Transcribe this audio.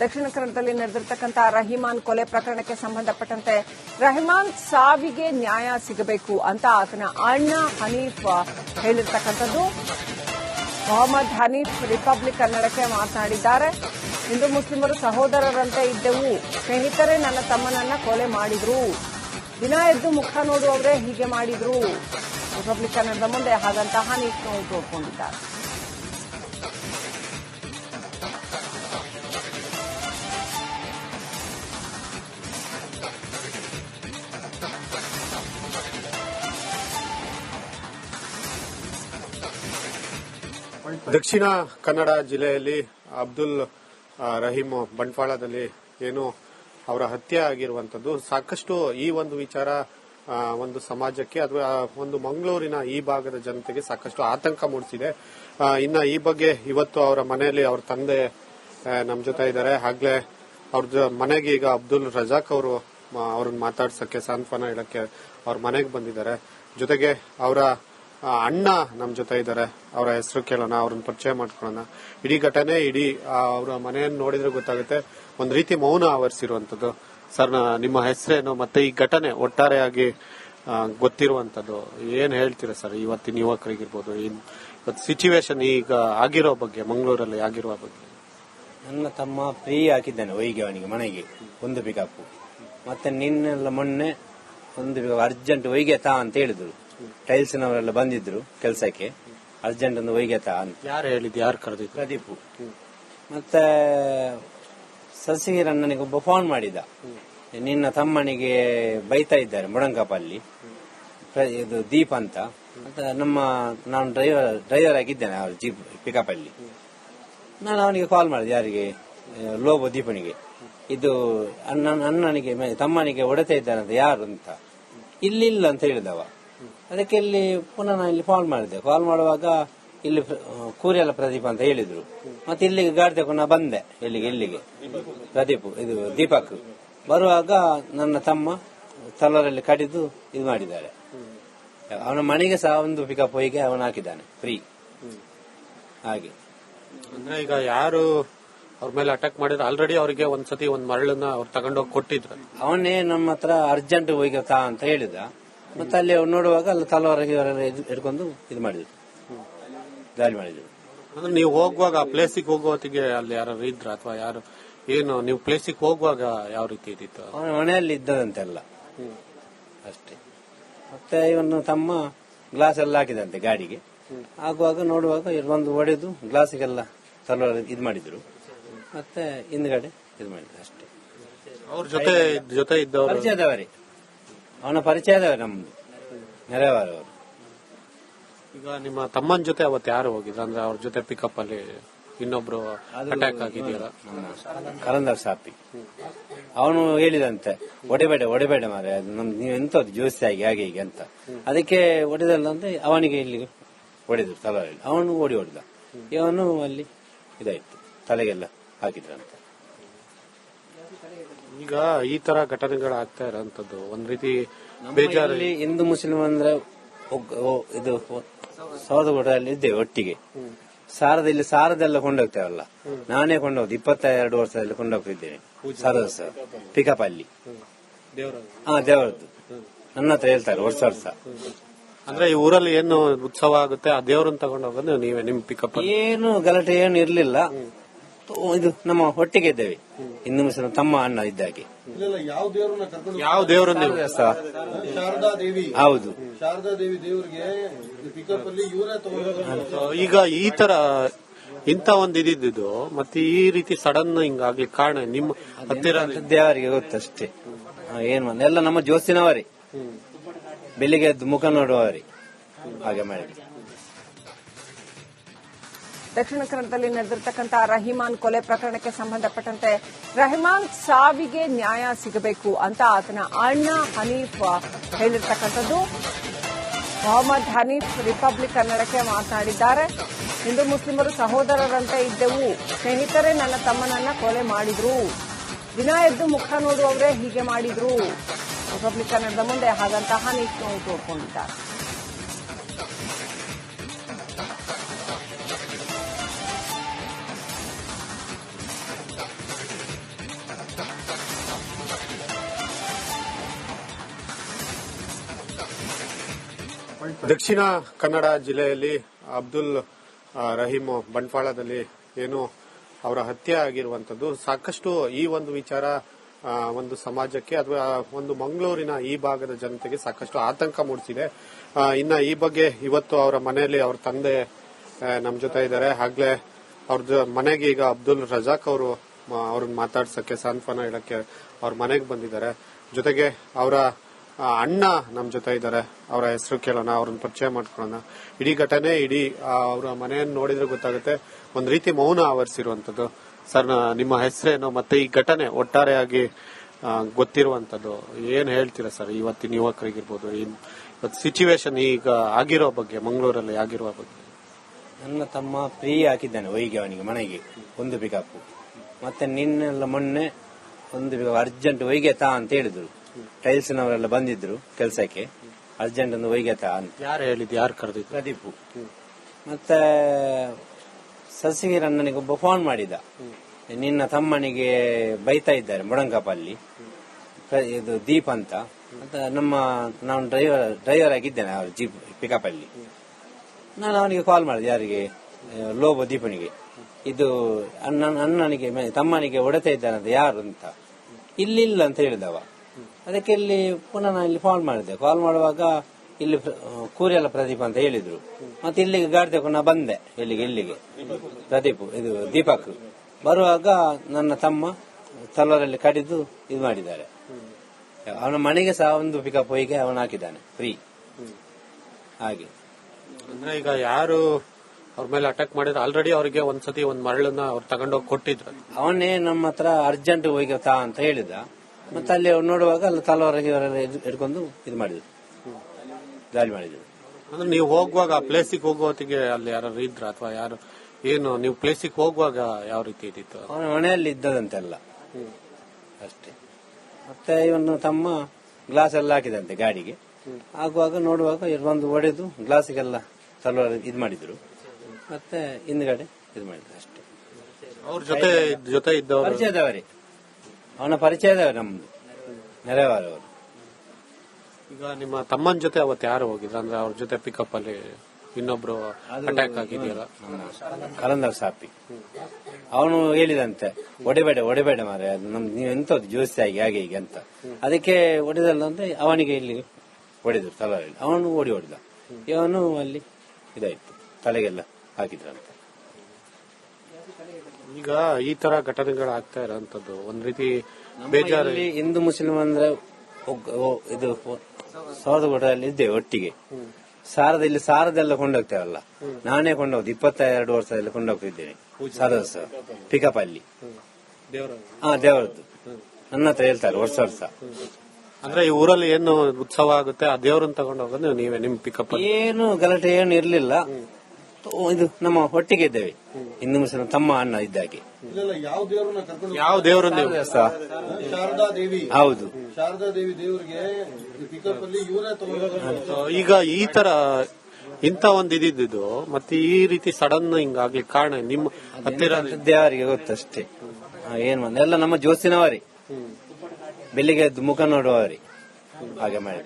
ದಕ್ಷಿಣ ಕನ್ನಡದಲ್ಲಿ ನಡೆದಿರತಕ್ಕಂತಹ ರಹಿಮಾನ್ ಕೊಲೆ ಪ್ರಕರಣಕ್ಕೆ ಸಂಬಂಧಪಟ್ಟಂತೆ ರಹಿಮಾನ್ ಸಾವಿಗೆ ನ್ಯಾಯ ಸಿಗಬೇಕು ಅಂತ ಆತನ ಅಣ್ಣ ಹನೀಫ್ ಹೇಳಿರ್ತಕ್ಕಂಥದ್ದು. ಮೊಹಮ್ಮದ್ ಹನೀಫ್ ರಿಪಬ್ಲಿಕ್ ಕನ್ನಡಕ್ಕೆ ಮಾತನಾಡಿದ್ದಾರೆ. ಹಿಂದೂ ಮುಸ್ಲಿಮರು ಸಹೋದರರಂತೆ ಇದ್ದೆವು. ಸ್ನೇಹಿತರೇ, ನನ್ನ ತಮ್ಮನನ್ನ ಕೊಲೆ ಮಾಡಿದ್ರು. ದಿನ ಎದ್ದು ಮುಖ ನೋಡುವವರೇ ಹೀಗೆ ಮಾಡಿದ್ರು. ರಿಪಬ್ಲಿಕ್ ಕನ್ನಡದ ಮುಂದೆ ಹಾಗಂತ ಹನೀಫ್ ನೋವು ದಕ್ಷಿಣ ಕನ್ನಡ ಜಿಲ್ಲೆಯಲ್ಲಿ ಅಬ್ದುಲ್ ರಹೀಮ್ ರಹೀಂ ಬಂಟ್ವಾಳದಲ್ಲಿ ಏನು ಅವರ ಹತ್ಯೆ ಆಗಿರುವಂತದ್ದು. ಸಾಕಷ್ಟು ಈ ಒಂದು ವಿಚಾರ ಒಂದು ಸಮಾಜಕ್ಕೆ ಅಥವಾ ಒಂದು ಮಂಗಳೂರಿನ ಈ ಭಾಗದ ಜನತೆಗೆ ಸಾಕಷ್ಟು ಆತಂಕ ಮೂಡಿಸಿದೆ. ಇನ್ನ ಈ ಬಗ್ಗೆ ಇವತ್ತು ಅವರ ಮನೆಯಲ್ಲಿ ಅವ್ರ ತಂದೆ ನಮ್ಮ ಜೊತೆ ಇದ್ದಾರೆ. ಆಗ್ಲೇ ಅವ್ರ ಮನೆಗೆ ಈಗ ಅಬ್ದುಲ್ ರಜಾಕ್ ಅವರು ಅವ್ರನ್ನ ಮಾತಾಡ್ಸಕ್ಕೆ, ಸಾಂತ್ವನ ಹೇಳಕ್ಕೆ ಅವ್ರ ಮನೆಗೆ ಬಂದಿದ್ದಾರೆ. ಜೊತೆಗೆ ಅವರ ಅಣ್ಣ ನಮ್ ಜೊತೆ ಇದ್ದಾರೆ ಅವರ ಹೆಸರು ಕೇಳೋಣ, ಅವ್ರನ್ನ ಪರಿಚಯ ಮಾಡ್ಕೊಳ್ಳೋಣ. ಇಡೀ ಘಟನೆ, ಇಡೀ ಅವರ ಮನೆಯನ್ನು ನೋಡಿದ್ರೆ ಗೊತ್ತಾಗುತ್ತೆ. ಒಂದ್ ರೀತಿ ಮೌನ ಆವರಿಸಿರುವಂತದ್ದು ಸರ್ ನಿಮ್ಮ ಹೆಸರೇನು, ಮತ್ತೆ ಈ ಘಟನೆ ಒಟ್ಟಾರೆಯಾಗಿ ಗೊತ್ತಿರುವಂತದ್ದು ಏನ್ ಹೇಳ್ತೀರಾ ಸರ್, ಇವತ್ತಿನ ಯುವಕರಿಗಿರ್ಬೋದು? ಇವತ್ತು ಸಿಚುವೇಶನ್ ಈಗ ಆಗಿರೋ ಬಗ್ಗೆ, ಮಂಗಳೂರಲ್ಲಿ ಆಗಿರುವ ಬಗ್ಗೆ. ನನ್ನ ತಮ್ಮ ಫ್ರೀ ಹಾಕಿದ್ದಾನೆ ಒಯ್ಗೆ ಅವನಿಗೆ ಮನೆಗೆ, ಒಂದು ಪಿಕಪ್ ಮತ್ತೆ ನಿನ್ನೆಲ್ಲ ಮೊನ್ನೆ, ಒಂದು ಅರ್ಜೆಂಟ್ ಒಯ್ಗೆ ತಾ ಅಂತ ಹೇಳಿದ್ರು. ಟೈಲ್ಸ್ನವರೆಲ್ಲ ಬಂದಿದ್ರು ಕೆಲಸಕ್ಕೆ. ಅರ್ಜೆಂಟ್ ಒಂದು ವೈಗತ ಅಂತ. ಯಾರು ಹೇಳಿದ್ದು ಯಾರು ಕರೆದಿದ್ರು ಪ್ರದೀಪ್. ಮತ್ತೆ ಅಣ್ಣನಿಗೆ ಒಬ್ಬ ಫೋನ್ ಮಾಡಿದ. ನಿನ್ನ ತಮ್ಮನಿಗೆ ಬೈತಾ ಇದ್ದಾರೆ ಮುಡಂಕಪಲ್ಲಿ. ಪ್ರ- ಇದು ದೀಪ್ ಅಂತ. ಮತ್ತೆ ನಮ್ಮ ನಾನು ಡ್ರೈವರ್ ಡ್ರೈವರ್ ಆಗಿದ್ದೇನೆ ಅವ್ರ ಜೀಪ್ ಪಿಕಪ್ ಅಲ್ಲಿ. ನಾನು ಅವನಿಗೆ ಕಾಲ್ ಮಾಡಿದೆ ಯಾರಿಗೆ? ಲೋಬೋ ದೀಪನಿಗೆ. ಇದು ಅಣ್ಣ ಅಣ್ಣನಿಗೆ ತಮ್ಮನಿಗೆ ಹೊಡೆತಾ ಇದ್ದಾನಂತ ಯಾರು ಅಂತ. ಇಲ್ಲಿಲ್ಲ ಅಂತ ಹೇಳಿದವ. ಅದಕ್ಕೆ ಇಲ್ಲಿ ಪುನಃ ನಾನು ಇಲ್ಲಿ ಕಾಲ್ ಮಾಡಿದೆ. ಕಾಲ್ ಮಾಡುವಾಗ ಇಲ್ಲಿ ಕೂರಿಯಲ್ಲ ಕೂರೆಲ್ಲ ಪ್ರದೀಪ್ ಅಂತ ಹೇಳಿದ್ರು. ಮತ್ತೆ ಇಲ್ಲಿಗೆ ಗಾಡಿ ತಗೊಂಡು ನಾ ಬಂದೆ ಇಲ್ಲಿಗೆ ಇಲ್ಲಿಗೆ. ಪ್ರದೀಪ್ ಇದು ದೀಪಕ್. ಬರುವಾಗ ನನ್ನ ತಮ್ಮ ತಲರಲ್ಲಿ ಕಡಿದು ಇದು ಮಾಡಿದ್ದಾರೆ. ಅವನ ಮನೆಗೆ ಸಹ ಒಂದು ಪಿಕಪ್ ಹೋಗಿ ಅವನು ಹಾಕಿದ್ದಾನೆ ಫ್ರೀ ಹಾಗೆ. ಅಂದ್ರೆ ಈಗ ಯಾರು ಅವ್ರ ಮೇಲೆ ಅಟ್ಯಾಕ್ ಮಾಡಿದ್ರೆ ಆಲ್ರೆಡಿ ಅವರಿಗೆ ಒಂದ್ಸತಿ ಒಂದ್ ಮರಳನ್ನ ಅವ್ರು ತಗೊಂಡೋಗಿ ಕೊಟ್ಟಿದ್ರು. ಅವನೇ ನಮ್ಮ ಹತ್ರ ಅರ್ಜೆಂಟ್ ಹೋಗಿ ತಾ ಅಂತ ಹೇಳಿದ. ಮತ್ತೆ ಅಲ್ಲಿ ನೋಡುವಾಗ ಅಲ್ಲಿ ತಲವಾರ ಇವರೆಲ್ಲ ಹಿಡ್ಕೊಂಡು ಇದು ಮಾಡಿದ್ರು. ದಾಳಿ ಮಾಡಿದ್ರು. ಅಂದ್ರೆ ನೀವು ಹೋಗುವಾಗ ಆ ಪ್ಲೇಸಿಗೆ ಹೋಗುವ ಹೊತ್ತಿಗೆ ಅಲ್ಲಿ ಯಾರು ಇದ್ರ ಅಥವಾ ಯಾರು ಏನು ನೀವು ಪ್ಲೇಸಿಗೆ ಹೋಗುವಾಗ ಯಾವ ರೀತಿ ಇದ್ದಿತ್ತು? ಅವನ ಮನೆಯಲ್ಲಿ ಇದ್ದದಂತೆಲ್ಲ ಅಷ್ಟೇ. ಮತ್ತೆ ಇವನು ತಮ್ಮ ಗ್ಲಾಸ್ ಎಲ್ಲ ಹಾಕಿದಂತೆ ಗಾಡಿಗೆ. ಆಗುವಾಗ ನೋಡುವಾಗ ಇವ್ರು ಬಂದು ಹೊಡೆದು ಗ್ಲಾಸಿಗೆಲ್ಲ ತಲವಾರ ಇದು ಮಾಡಿದ್ರು. ಮತ್ತೆ ಹಿಂದ್ಗಡೆ ಇದು ಮಾಡಿದ್ರು. ಅಷ್ಟೇ. ಅವ್ರ ಜೊತೆ ಜೊತೆ ಇದ್ದವರು? ಪರಿಚಯದವರೇ. ಅವನ ಪರಿಚಯದ ನಮ್ದು ನೆರೆಯವರವರು. ಈಗ ನಿಮ್ಮ ತಮ್ಮನ ಜೊತೆ ಅವತ್ತು ಯಾರು ಹೋಗಿದ್ರು? ಅಂದ್ರೆ ಅವ್ರ ಜೊತೆ ಪಿಕಪ್ ಅಲ್ಲಿ ಇನ್ನೊಬ್ರು ಅಟ್ಯಾಕ್ ಆಗಿದೆಯಲ್ಲ? ಕರಂದರ್ ಸಾಪಿ ಅವನು ಹೇಳಿದಂತೆ ಒಡೆಬೇಡ ಒಡೆಬೇಡ ಮಾರೆ ನೀವು ಎಂತ ಜೋಸ್ತಿ ಆಗಿ ಹಾಗೆ ಹೀಗೆ ಅಂತ. ಅದಕ್ಕೆ ಒಡೆದಲ್ಲ ಅಂದ್ರೆ ಅವನಿಗೆ ಇಲ್ಲಿ ಹೊಡೆದ್ರು ತಲೆ ಅವನು ಓಡಿ ಹೊಡೆದ. ಇವನು ಅಲ್ಲಿ ಇದಾಯ್ತು ತಲೆಗೆಲ್ಲ ಹಾಕಿದ್ರಂತೆ. ಈಗ ಈ ತರ ಘಟನೆಗಳು ಆಗ್ತಾ ಇರೋಂಥದ್ದು. ಒಂದ್ ರೀತಿ ಬೇಜಾರು. ಇಲ್ಲಿ ಹಿಂದೂ ಮುಸ್ಲಿಂ ಅಂದ್ರೆ ಇದು ಸೌದಗುಡದಲ್ಲಿ ಇದ್ದೇವೆ ಒಟ್ಟಿಗೆ. ಸಾರದ ಇಲ್ಲಿ ಸಾರದೆಲ್ಲ ಕೊಂಡೋಗ್ತೇವಲ್ಲ? ನಾನೇ ಕೊಂಡೋಗ್ದು. ಇಪ್ಪತ್ತೆರಡು ವರ್ಷದಲ್ಲಿ ಕೊಂಡೋಗ್ತಿದ್ದೇನೆ. ಸಾರದ ಸರ್ ಪಿಕಪ್ ಅಲ್ಲಿ. ಹಾ ದೇವರದ್ದು. ನನ್ನ ಹತ್ರ ಹೇಳ್ತಾರೆ ವರ್ಷ ವರ್ಷ. ಅಂದ್ರೆ ಈ ಊರಲ್ಲಿ ಏನು ಉತ್ಸವ ಆಗುತ್ತೆ? ಆ ದೇವರನ್ನು ತಗೊಂಡು ಹೋಗೋದು ನೀವೇ ನಿಮ್ ಪಿಕಪ್ ಏನು ಗಲಾಟೆ ಏನು ಇರ್ಲಿಲ್ಲ. ಇದು ನಮ್ಮ ಒಟ್ಟಿಗೆ ಇದ್ದೇವೆ. ಹಿಂದೂ ಮುಸ್ಲಿಂ ತಮ್ಮ ಅಣ್ಣ ಇದ್ದಾಗೆ ಯಾವ ದೇವರನ್ನ ಕರ್ಕೊಂಡು ಯಾವ ದೇವ್ರನ್ನ ನೀವು? ಶಾರದಾ ದೇವಿ. ಹೌದು. ಶಾರದಾ ದೇವಿ ದೇವರಿಗೆ ಪಿಕಪ್ ಅಲ್ಲಿ ಇವರೇ ತಗೊಂಡು ಈಗ ಈ ತರ ಇಂತ ಒಂದು ಇದಿದ್ದು ಮತ್ತೆ ಈ ರೀತಿ ಸಡನ್ ಹಿಂಗಾಗ್ಲಿಕ್ಕೆ ಕಾರಣ ನಿಮ್ಮ ಹತ್ತಿರ? ದೇವರಿಗೆ ಗೊತ್ತಷ್ಟೇ. ಏನ್ ಎಲ್ಲ ನಮ್ಮ ಜೋಸಿನವರೇ ಬೆಳಿಗ್ಗೆ ಎದ್ದು ಮುಖ ನೋಡುವವರೇ. ಹಾಗೆ ಮಾಡಿದ್ರು. ದಕ್ಷಿಣ ಕನ್ನಡದಲ್ಲಿ ನಡೆದಿರ್ತಕ್ಕಂಥ ರಹಿಮಾನ್ ಕೊಲೆ ಪ್ರಕರಣಕ್ಕೆ ಸಂಬಂಧಪಟ್ಟಂತೆ ರಹಿಮಾನ್ ಸಾವಿಗೆ ನ್ಯಾಯ ಸಿಗಬೇಕು ಅಂತ ಆತನ ಅಣ್ಣ ಹನೀಫ್ ಹೇಳಿರ್ತಕ್ಕಂಥದ್ದು. ಮೊಹಮ್ಮದ್ ಹನೀಫ್ ರಿಪಬ್ಲಿಕ್ ಕನ್ನಡಕ್ಕೆ ಮಾತನಾಡಿದ್ದಾರೆ. ಹಿಂದೂ ಮುಸ್ಲಿಮರು ಸಹೋದರರಂತೆ ಇದ್ದೆವು. ಸ್ನೇಹಿತರೇ, ನನ್ನ ತಮ್ಮನನ್ನ ಕೊಲೆ ಮಾಡಿದ್ರು. ದಿನ ಎದ್ದು ಮುಖ ನೋಡುವವರೇ ಹೀಗೆ ಮಾಡಿದ್ರು. ರಿಪಬ್ಲಿಕ್ ಕನ್ನಡದ ಮುಂದೆ ಹಾಗಂತ ಹನೀಫ್ ನೋವು ತೋಡ್ಕೊಂಡಿದ್ದಾರೆ ದಕ್ಷಿಣ ಕನ್ನಡ ಜಿಲ್ಲೆಯಲ್ಲಿ ಅಬ್ದುಲ್ ರಹೀಮ್ ಬಂಟ್ವಾಳದಲ್ಲಿ ಏನು ಅವರ ಹತ್ಯೆ ಆಗಿರುವಂತದ್ದು ಸಾಕಷ್ಟು ಈ ಒಂದು ವಿಚಾರ ಒಂದು ಸಮಾಜಕ್ಕೆ ಅಥವಾ ಒಂದು ಮಂಗಳೂರಿನ ಈ ಭಾಗದ ಜನತೆಗೆ ಸಾಕಷ್ಟು ಆತಂಕ ಮೂಡಿಸಿದೆ. ಇನ್ನ ಈ ಬಗ್ಗೆ ಇವತ್ತು ಅವರ ಮನೆಯಲ್ಲಿ ಅವ್ರ ತಂದೆ ನಮ್ಮ ನಮ್ ಜೊತೆ ಇದ್ದಾರೆ. ಆಗ್ಲೇ ಅವ್ರ ಮನೆಗೆ ಈಗ ಅಬ್ದುಲ್ ರಜಾಕ್ ಅವರು ಅವ್ರನ್ನ ಮಾತಾಡ್ಸಕ್ಕೆ, ಸಾಂತ್ವನ ಹೇಳಕ್ಕೆ ಅವ್ರ ಮನೆಗೆ ಬಂದಿದ್ದಾರೆ. ಜೊತೆಗೆ ಅವರ ಅಣ್ಣ ನಮ್ ಜೊತೆ ಇದ್ದಾರೆ ಅವರ ಹೆಸರು ಕೇಳೋಣ, ಅವ್ರನ್ನ ಪರಿಚಯ ಮಾಡ್ಕೊಳ್ಳೋಣ. ಇಡೀ ಘಟನೆ, ಇಡೀ ಅವರ ಮನೆಯನ್ನು ನೋಡಿದ್ರೆ ಗೊತ್ತಾಗುತ್ತೆ. ಒಂದ್ ರೀತಿ ಮೌನ ಆವರಿಸಿರುವಂತದ್ದು ಸರ್ ನಿಮ್ಮ ಹೆಸರೇನು, ಮತ್ತೆ ಈ ಘಟನೆ ಒಟ್ಟಾರೆಯಾಗಿ ಗೊತ್ತಿರುವಂತದ್ದು ಏನ್ ಹೇಳ್ತೀರಾ ಸರ್, ಇವತ್ತಿನ ಯುವಕರಿಗಿರ್ಬೋದು ಇವತ್ತು ಸಿಚುವೇಶನ್ ಈಗ ಆಗಿರೋ ಬಗ್ಗೆ, ಮಂಗಳೂರಲ್ಲಿ ಆಗಿರುವ ಬಗ್ಗೆ? ನನ್ನ ತಮ್ಮ ಫ್ರೀ ಹಾಕಿದ್ದಾನೆ ಒಯ್ಗೆ ಅವನಿಗೆ, ಮನೆಗೆ, ಒಂದು ಪಿಕಪ್ ಮತ್ತೆ ನಿನ್ನೆಲ್ಲ ಮೊನ್ನೆ, ಒಂದು ಅರ್ಜೆಂಟ್ ಒಯ್ಗೆ ತಾ ಅಂತ ಹೇಳಿದ್ರು. ಟೈಲ್ಸ್ನವರೆಲ್ಲ ಬಂದಿದ್ರು ಕೆಲಸಕ್ಕೆ. ಅರ್ಜೆಂಟ್ ಒಂದು ವೈಗತ ಅಂತ. ಯಾರು ಹೇಳಿದ್ ಯಾರು ಕರೆದಿದ್ದು? ಪ್ರದೀಪ್. ಮತ್ತೆ ಸಸಿಗಿರ ಒಬ್ಬ ಫೋನ್ ಮಾಡಿದ. ನಿನ್ನ ತಮ್ಮನಿಗೆ ಬೈತಾ ಇದ್ದಾರೆ ಮುಡಂಕಪಲ್ಲಿ. ಪ್ರ- ಇದು ದೀಪ್ ಅಂತ. ಅಂತ ನಮ್ಮ ನಾನು ಡ್ರೈವರ್ ಡ್ರೈವರ್ ಆಗಿದ್ದೇನೆ ಅವ್ರ ಜೀಪ್ ಪಿಕಪ್ ಅಲ್ಲಿ. ನಾನು ಅವನಿಗೆ ಕಾಲ್ ಮಾಡಿದೆ ಯಾರಿಗೆ? ಲೋಬ ಲೋಬೋ ದೀಪನಿಗೆ. ಇದು ಅಣ್ಣ ಅಣ್ಣನಿಗೆ ತಮ್ಮನಿಗೆ ಹೊಡೆತಾ ಇದ್ದಾನಂತ ಯಾರು ಅಂತ. ಇಲ್ಲಿಲ್ಲ ಅಂತ ಹೇಳಿದವ. ಅದಕ್ಕೆ ಇಲ್ಲಿ ಪುನಃ ನಾನು ಇಲ್ಲಿ ಕಾಲ್ ಮಾಡಿದೆ. ಕಾಲ್ ಮಾಡುವಾಗ ಇಲ್ಲಿ ಕೂರಿಯಲ್ಲ ಪ್ರದೀಪ್ ಅಂತ ಹೇಳಿದ್ರು. ಮತ್ತೆ ಇಲ್ಲಿಗೆ ಗಾಡಿ ತಗೊಂಡು ನಾ ಬಂದೆ ಇಲ್ಲಿಗೆ ಇಲ್ಲಿಗೆ. ಪ್ರದೀಪ್ ಇದು ದೀಪಕ್. ಬರುವಾಗ ನನ್ನ ತಮ್ಮ ತಲವರಲ್ಲಿ ಕಡಿದು ಇದು ಮಾಡಿದ್ದಾರೆ. ಅವನ ಮನೆಗೆ ಸಹ ಒಂದು ಪಿಕಪ್ ಹೋಗಿ ಅವನು ಹಾಕಿದ್ದಾನೆ ಫ್ರೀ ಹಾಗೆ. ಅಂದ್ರೆ ಈಗ ಯಾರು ಅವ್ರ ಮೇಲೆ ಅಟ್ಯಾಕ್ ಮಾಡಿದ್ರೆ ಆಲ್ರೆಡಿ ಅವರಿಗೆ ಒಂದ್ಸತಿ ಒಂದ್ ಮರಳನ್ನ ಅವ್ರು ತಗೊಂಡೋಗಿ ಕೊಟ್ಟಿದ್ರು. ಅವನೇ ನಮ್ಮ ಹತ್ರ ಅರ್ಜೆಂಟ್ ಹೋಗಿ ತಾ ಅಂತ ಹೇಳಿದ. ಮತ್ತೆ ಅಲ್ಲಿ ಅವ್ರು ನೋಡುವಾಗ ಅಲ್ಲಿ ತಲವಾರ ಹಿಡ್ಕೊಂಡು ಇದು ಮಾಡಿದ್ರು. ದಾಳಿ ಮಾಡಿದ್ರು. ಅಂದ್ರೆ ನೀವು ಹೋಗುವಾಗ ಆ ಪ್ಲೇಸಿಗೆ ಹೋಗುವ ಹೊತ್ತಿಗೆ ಅಲ್ಲಿ ಯಾರು ಇದ್ರ? ಅಥವಾ ಯಾರು ಏನು ನೀವು ಪ್ಲೇಸಿಗೆ ಹೋಗುವಾಗ ಯಾವ ರೀತಿ ಇದ್ದಿತ್ತು? ಅವನ ಮನೆಯಲ್ಲಿ ಇದ್ದದಂತೆಲ್ಲ ಅಷ್ಟೇ. ಮತ್ತೆ ಇವನು ತಮ್ಮ ಗ್ಲಾಸ್ ಎಲ್ಲ ಹಾಕಿದಂತೆ ಗಾಡಿಗೆ. ಆಗುವಾಗ ನೋಡುವಾಗ ಒಂದು ಒಡೆದು ಗ್ಲಾಸಿಗೆಲ್ಲ ತಲವಾರ ಇದು ಮಾಡಿದ್ರು. ಮತ್ತೆ ಹಿಂದ್ಗಡೆ ಇದು ಮಾಡಿದ್ರು ಅಷ್ಟೇ. ಅವ್ರ ಜೊತೆ ಜೊತೆ ಇದ್ದವರು? ಪರಿಚಯದವರೇ. ಅವನ ಪರಿಚಯ ನಮ್ದು. ನೆರೆವಾರವರು. ಈಗ ನಿಮ್ಮ ತಮ್ಮನ ಜೊತೆ ಅವತ್ತು ಯಾರು ಹೋಗಿದ್ರು ಅಂದ್ರೆ ಅವ್ರ ಜೊತೆ ಪಿಕಪ್ ಅಲ್ಲಿ ಇನ್ನೊಬ್ರು ಅಟ್ಯಾಕ್ ಆಗಿದೆಯಲ್ಲ ಕಲಂದರ್ ಸಾಪಿ. ಅವನು ಹೇಳಿದಂತೆ ಒಡೆಬೇಡ ಒಡೆಬೇಡ ಮಾರೆ ಅದು ನಮ್ ನೀವು ಎಂತದ್ದು ಜೋಸ್ತಿ ಆಗಿ ಹಾಗೆ ಹೀಗೆ ಅಂತ. ಅದಕ್ಕೆ ಒಡೆದಲ್ಲ ಅಂದ್ರೆ ಅವನಿಗೆ ಇಲ್ಲಿ ಹೊಡೆದ್ರು ತಲೆಯಲ್ಲಿ ಅವನು ಓಡಿ ಹೊಡೆದ ಇವನು ಅಲ್ಲಿ ಇದಾಯ್ತು ತಲೆಗೆಲ್ಲ ಹಾಕಿದ್ರಂತೆ. ಈಗ ಈ ತರ ಘಟನೆಗಳು ಆಗ್ತಾ ಇರೋಂಥದ್ದು. ಒಂದ್ ರೀತಿ ಬೇಜಾರು. ಹಿಂದೂ ಮುಸ್ಲಿಂ ಅಂದ್ರೆ ಇದು ಅಲ್ಲಿ ಇದ್ದೇವೆ ಒಟ್ಟಿಗೆ. ಸಾರದ ಇಲ್ಲಿ ಸಾರದೆಲ್ಲ ಕೊಂಡೋಗ್ತೇವಲ್ಲ? ನಾನೇ ಕೊಂಡೋಗ್ದು. ಇಪ್ಪತ್ತೆರಡು ವರ್ಷದಲ್ಲಿ ಕೊಂಡೋಗ್ತಿದ್ದೇನೆ ಸಾರದ ಪಿಕಪ್ ಅಲ್ಲಿ. ಹಾ ದೇವರದ್ದು. ನನ್ನ ಹತ್ರ ಹೇಳ್ತಾರೆ ವರ್ಷ ವರ್ಷ. ಅಂದ್ರೆ ಈ ಊರಲ್ಲಿ ಏನು ಉತ್ಸವ ಆಗುತ್ತೆ? ಆ ದೇವ್ರನ್ನ ತಗೊಂಡು ಹೋಗೋದು ನೀವೇ ನಿಮ್ ಪಿಕಪ್ ಏನು ಗಲಾಟೆ ಏನು ಇರ್ಲಿಲ್ಲ. ಇದು ನಮ್ಮ ಒಟ್ಟಿಗೆ ಇದ್ದೇವೆ. ಹಿಂದೂ ಮುಸ್ಲಿಂ ತಮ್ಮ ಅಣ್ಣ ಇದ್ದಾಗೆ ಯಾವ ದೇವರು ಕರ್ಕೊಂಡು ಯಾವ ದೇವ್ರು ಶಾರದಾ ದೇವಿ. ಹೌದು. ಶಾರದಾ ದೇವಿ ದೇವರಿಗೆ ಪಿಕಪ್ ಅಲ್ಲಿ ಇವರೇ ಈಗ ಈ ತರ ಇಂತ ಒಂದ್ ಇದಿದ್ದು ಮತ್ತೆ ಈ ರೀತಿ ಸಡನ್ ಹಿಂಗಾಗ್ಲಿಕ್ಕೆ ಕಾರಣ ನಿಮ್ಮ ಹತ್ತಿರ ದೇವರಿಗೆ ಗೊತ್ತಷ್ಟೇ. ಏನ್ ಎಲ್ಲ ನಮ್ಮ ಜೋಸಿನವರೇ ಬೆಳಿಗ್ಗೆ ಎದ್ದು ಮುಖ ನೋಡುವವರಿ. ಹಾಗೆ ಮಾಡಿ